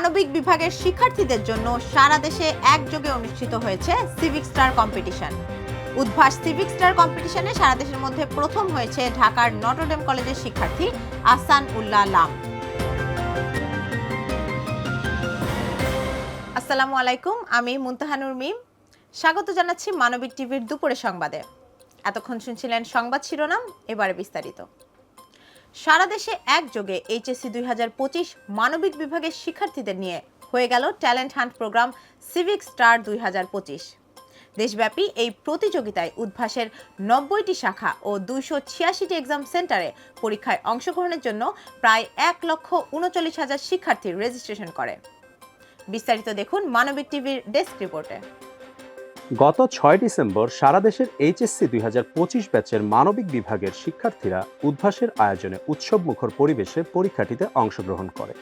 মানবিক বিভাগের শিক্ষার্থীদের জন্য সারা দেশে একযোগে অনুষ্ঠিত হয়েছে civic star competition. Udvash civic star কম্পিটিশনে সারা দেশের মধ্যে প্রথম হয়েছে ঢাকার নটরডেম কলেজের শিক্ষার্থী আসান উল্লাহ লাম। আসসালামু আলাইকুম, আমি মুনতাহানুর মিম। স্বাগত জানাচ্ছি মানবিক টিভির দুপুরে সংবাদে। এতক্ষণ শুনছিলেন সংবাদ শিরোনাম, এবারে বিস্তারিত। সারা দেশে একযোগে এইচএসসি দুই হাজার পঁচিশ মানবিক বিভাগের শিক্ষার্থীদের নিয়ে হয়ে গেল talent hunt program civic star দুই হাজার পঁচিশ। দেশব্যাপী এই প্রতিযোগিতায় উদ্ভাসের নব্বইটি শাখা ও দুইশো ছিয়াশিটি এক্সাম সেন্টারে পরীক্ষায় অংশগ্রহণের জন্য প্রায় এক লক্ষ উনচল্লিশ হাজার শিক্ষার্থী রেজিস্ট্রেশন করে। বিস্তারিত দেখুন মানবিক টিভির ডেস্ক রিপোর্টে। গত ছয় ডিসেম্বর সারা দেশের এইচএসসি দুই হাজার পঁচিশ ব্যাচের মানবিক বিভাগের শিক্ষার্থীরা উদ্ভাসের আয়োজনে উৎসবমুখর পরিবেশে পরীক্ষাটিতে অংশগ্রহণ করে।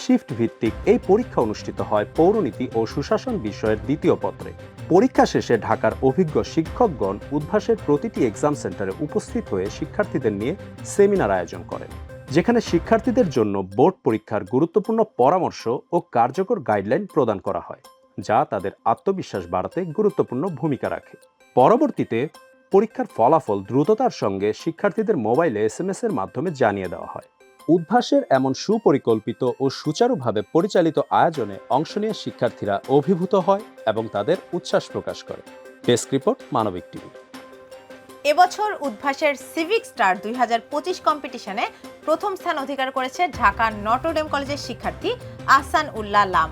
শিফট ভিত্তিক এই পরীক্ষা অনুষ্ঠিত হয় পৌরনীতি ও সুশাসন বিষয়ের দ্বিতীয় পত্রে। পরীক্ষা শেষে ঢাকার অভিজ্ঞ শিক্ষকগণ উদ্ভাসের প্রতিটি এক্সাম সেন্টারে উপস্থিত হয়ে শিক্ষার্থীদের নিয়ে সেমিনার আয়োজন করেন। যেখানে শিক্ষার্থীদের জন্য বোর্ড পরীক্ষার গুরুত্বপূর্ণ পরামর্শ ও কার্যকর গাইডলাইন প্রদান করা হয়। যা তাদের আত্মবিশ্বাস বাড়াতে গুরুত্বপূর্ণ ভূমিকা রাখে। পরবর্তীতে, পরীক্ষার ফলাফল দ্রুততার সঙ্গে শিক্ষার্থীদের মোবাইলে এস এম এর মাধ্যমে জানিয়ে দেওয়া হয়। উদ্ভাসের এমন সুপরিকল্পিত ও সুচারুভাবে পরিচালিত আয়োজনে অংশ নিয়ে শিক্ষার্থীরা অভিভূত হয় এবং তাদের উচ্ছ্বাস প্রকাশ করে। Desk report, Manabik TV. এবছর উদ্ভাসের সিভিক স্টার দুই হাজার পঁচিশ কম্পিটিশনে প্রথম স্থান অধিকার করেছে ঢাকার নটরডেম কলেজের শিক্ষার্থী আহসান উল্লাহ লাম।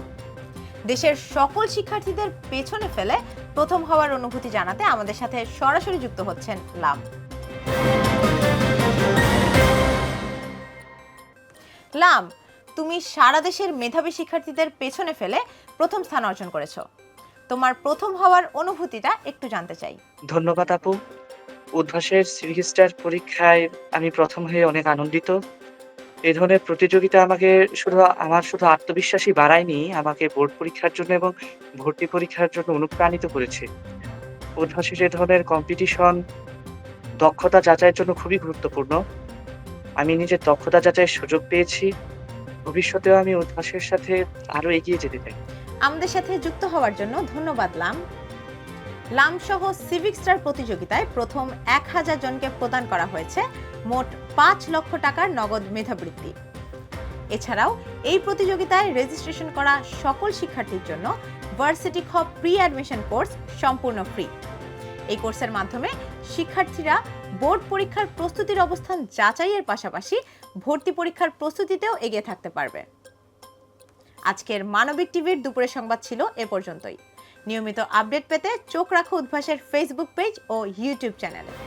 দেশের সকল শিক্ষার্থীদের পেছনে ফেলে প্রথম হওয়ার অনুভূতি জানাতে আমাদের সাথে সরাসরি যুক্ত হচ্ছেন লাম লাম তুমি সারা দেশের মেধাবী শিক্ষার্থীদের পেছনে ফেলে প্রথম স্থান অর্জন করেছ। তোমার প্রথম হওয়ার অনুভূতিটা একটু জানতে চাই। ধন্যবাদ আপু। উদ্ভাসের সিভিক স্টার পরীক্ষায় আমি প্রথম হয়ে অনেক আনন্দিত। এই ধরনের প্রতিযোগিতা আমাকে শুধু, আমার শুধু আত্মবিশ্বাসী বাড়ায়নি, আমাকে বোর্ড পরীক্ষার জন্য এবং ভর্তি পরীক্ষার জন্য অনুপ্রাণিত করেছে। উদ্ভাসের এই ধরনের কম্পিটিশন দক্ষতা যাচাইয়ের জন্য খুবই গুরুত্বপূর্ণ। আমি নিজের দক্ষতা যাচাইয়ের সুযোগ পেয়েছি। ভবিষ্যতেও আমি উদ্ভাসের সাথে আরও এগিয়ে যেতে চাই। আমাদের সাথে যুক্ত হওয়ার জন্য ধন্যবাদ, লাম। লাম সহ সিভিক স্টার প্রতিযোগিতায় প্রথম এক হাজার জনকে প্রদান করা হয়েছে মোট পাঁচ লক্ষ টাকার নগদ মেধাবৃত্তি। এছাড়াও এই প্রতিযোগিতায় রেজিস্ট্রেশন করা সকল শিক্ষার্থীর জন্য ভার্সিটি খ প্রি অ্যাডমিশন কোর্স সম্পূর্ণ ফ্রি এই কোর্সের মাধ্যমে শিক্ষার্থীরা বোর্ড পরীক্ষার প্রস্তুতির অবস্থান যাচাইয়ের পাশাপাশি ভর্তি পরীক্ষার প্রস্তুতিতেও এগিয়ে থাকতে পারবে। আজকের মানবিক টিভির দুপুরের সংবাদ ছিল এ পর্যন্তই। নিয়মিত আপডেট পেতে চোখ রাখো উদ্ভাসের ফেসবুক পেজ ও ইউটিউব চ্যানেলে